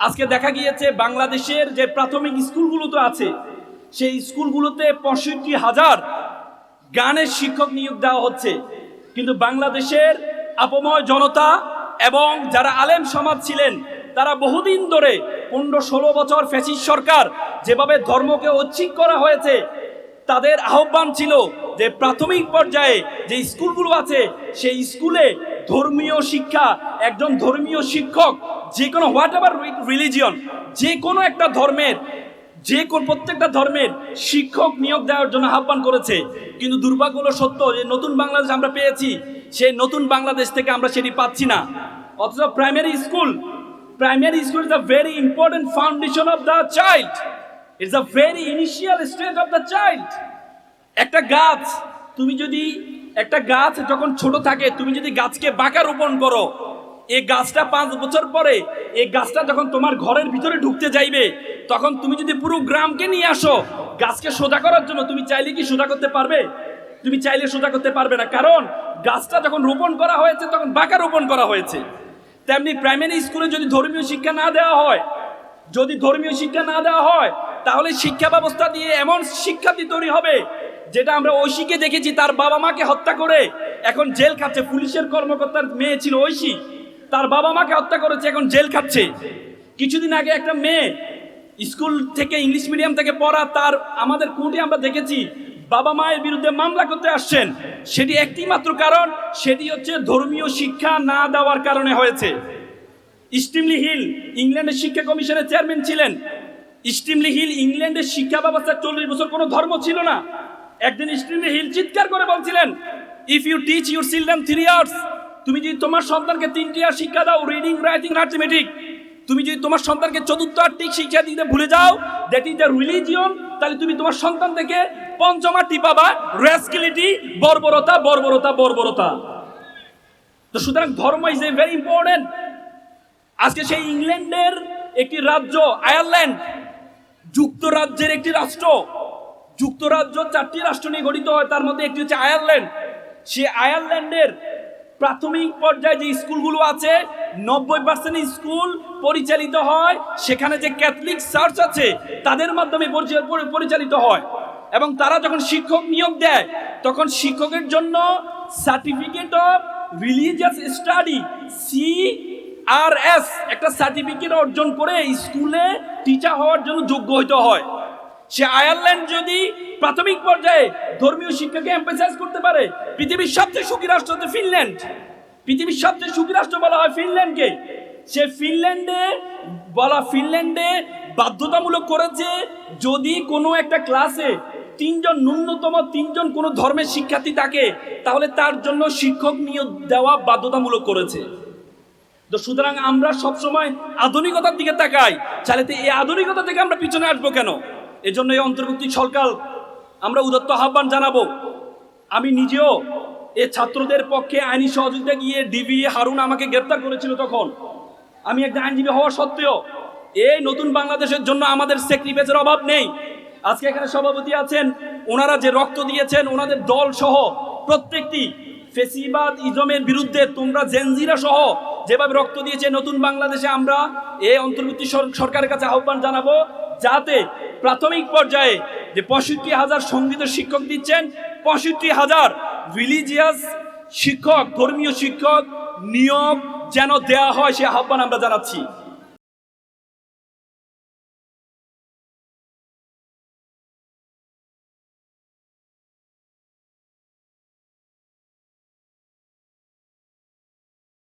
আজকে দেখা গিয়েছে বাংলাদেশের যে প্রাথমিক স্কুলগুলো তো আছে, সেই স্কুলগুলোতে পঁয়ষট্টি হাজার গানের শিক্ষক নিয়োগ দেওয়া হচ্ছে। কিন্তু বাংলাদেশের আপময় জনতা এবং যারা আলেম সমাজ ছিলেন, তারা বহুদিন ধরে পনেরো ষোলো বছর ফ্যাসিস সরকার যেভাবে ধর্মকে ঐচ্ছিক করা হয়েছে, তাদের আহ্বান ছিল যে প্রাথমিক পর্যায়ে যে স্কুলগুলো আছে, সেই স্কুলে ধর্মীয় শিক্ষা, একজন ধর্মীয় শিক্ষক যে কোনো হোয়াট এভার রিলিজিয়ন যে কোনো একটা ধর্মের, যে কোন প্রত্যেকটা ধর্মের শিক্ষক নিয়োগ দেওয়ার জন্য আহ্বান করেছে। কিন্তু দুর্ভাগ্য হলো সত্য যে নতুন বাংলাদেশ আমরা পেয়েছি সেই নতুন বাংলাদেশ থেকে আমরা সেটি পাচ্ছি না। অথচ primary school primary school is a very important foundation of the child it's a very initial stage of the child একটা গাছ, তুমি যদি, একটা গাছ যখন ছোট থাকে, তুমি যদি গাছকে বাঁকা রোপণ করো এই গাছটা পাঁচ বছর পরে, এই গাছটা যখন তোমার ঘরের ভিতরে ঢুকতে যাইবে, তখন তুমি যদি পুরো গ্রামকে নিয়ে আসো, গাছকে সোজা করার জন্য তুমি চাইলে কি সোজা করতে পারবে? তুমি চাইলে সোজা করতে পারবে না। কারণ গাছটা যখন রোপণ করা হয়েছে, তখন বাঁকা রোপণ করা হয়েছে। তেমনি প্রাইমারি স্কুলে যদি ধর্মীয় শিক্ষা না দেওয়া হয়, যদি ধর্মীয় শিক্ষা না দেওয়া হয়, তাহলে শিক্ষা ব্যবস্থা দিয়ে এমন শিক্ষার্থী তৈরি হবে, যেটা আমরা ঐশীকে দেখেছি, তার বাবা মাকে হত্যা করে এখন জেল খাচ্ছে। পুলিশের কর্মকর্তার মেয়ে ছিল ঐশী। তার বাবা মাকে হত্যা করেছে, এখন জেল খাচ্ছে। কিছুদিন আগে একটা মেয়ে স্কুল থেকে ইংলিশ মিডিয়াম থেকে পড়া তার আমাদের কোর্টে আমরা দেখেছি, বাবা মায়ের বিরুদ্ধে মামলা করতে আসছেন। সেটি একটি মাত্র কারণ, সেটি হচ্ছে ধর্মীয় শিক্ষা না দেওয়ার কারণে হয়েছে। স্টিমলি হিল ইংল্যান্ডের শিক্ষা কমিশনের চেয়ারম্যান ছিলেন। স্টিমলি হিল ইংল্যান্ডের শিক্ষা ব্যবস্থা চল্লিশ বছর কোনো ধর্ম ছিল না। একদিন স্টিমলি হিল চিৎকার করে বলছিলেন if you teach your children three years তুমি যদি তোমার সন্তানকে তিনটি আর শিক্ষা দাও রিডিং রাইটিং আর্থমেটিক তুমি যদি তোমার সন্তানকে চতুর্থ আর্থিক শিক্ষা দিতে ভুলে যাও দ্যাট ইজ দ্য রিলিজিয়ন তাহলে তুমি তোমার সন্তান থেকে পঞ্চম পঞ্চমাটি পাবা রেসকিলিটি বর্বরতা বর্বরতা বর্বরতা। তো সুতরাং ধর্ম ইজ এ ভেরি ইম্পর্টেন্ট আজকে সেই ইংল্যান্ডের একটি রাজ্য, আয়ারল্যান্ড, যুক্তরাজ্যের একটি রাষ্ট্র। যুক্তরাজ্য চারটি রাষ্ট্র নিয়ে গঠিত হয়, তার মধ্যে একটি হচ্ছে আয়ারল্যান্ড। সে আয়ারল্যান্ডের প্রাথমিক পর্যায়ে যে স্কুলগুলো আছে, নব্বই পার্সেন্ট স্কুল পরিচালিত হয়। সেখানে যে ক্যাথলিক চার্চ আছে, তাদের মাধ্যমে পরিচা- পরিচালিত হয়। এবং তারা যখন শিক্ষক নিয়োগ দেয়, তখন শিক্ষকের জন্য certificate of religious study C R S একটা সার্টিফিকেট অর্জন করে স্কুলে টিচার হওয়ার জন্য যোগ্য হইতে হয়। সে আয়ারল্যান্ড যদি প্রাথমিক পর্যায়ে ধর্মীয় শিক্ষাকে এম্পাসাইজ করতে পারে, পৃথিবীর সবচেয়ে সুখী রাষ্ট্র হচ্ছে ফিনল্যান্ড। পৃথিবীর সবচেয়ে সুখী রাষ্ট্র বলা হয় ফিনল্যান্ডকে। সে ফিনল্যান্ডে বলা ফিনল্যান্ডে বাধ্যতামূলক করেছে যদি কোনো একটা ক্লাসে তিনজন ন্যূনতম তিনজন কোনো ধর্মের শিক্ষার্থী থাকে, তাহলে তার জন্য শিক্ষক নিয়োগ দেওয়া বাধ্যতামূলক করেছে। তো সুতরাং আমরা সবসময় আধুনিকতার দিকে তাকাই। চাইলে তো এই আধুনিকতা থেকে আমরা পিছনে আসব কেন? এজন্য এই অন্তর্ভুক্তি সরকার, আমরা উদত্ত আহ্বান জানাব। আমি নিজেও এ ছাত্রদের পক্ষে আইনি সহযোগিতা গিয়ে ডিবি হারুন আমাকে গ্রেপ্তার করেছিল তখন। আমি একটা আইনজীবী হওয়া সত্ত্বেও এই নতুন বাংলাদেশের জন্য আমাদের স্যাক্রিফাইসের অভাব নেই। আজকে এখানে সভাপতি আছেন, ওনারা যে রক্ত দিয়েছেন, ওনাদের দল সহ প্রত্যেকটি ফেসিবাদ ইজমের বিরুদ্ধে তোমরা জেনজিরা সহ যেভাবে রক্ত দিয়েছে নতুন বাংলাদেশে আমরা এই অন্তর্বর্তী সরকারের কাছে আহ্বান জানাব, যাতে প্রাথমিক পর্যায়ে যে পঁয়ষট্টি হাজার সংগীত শিক্ষক দিচ্ছেন, পঁয়ষট্টি হাজার রিলিজিয়াস শিক্ষক, ধর্মীয় শিক্ষক নিয়োগ যেন দেয়া হয় সে আহ্বান আমরা জানাচ্ছি।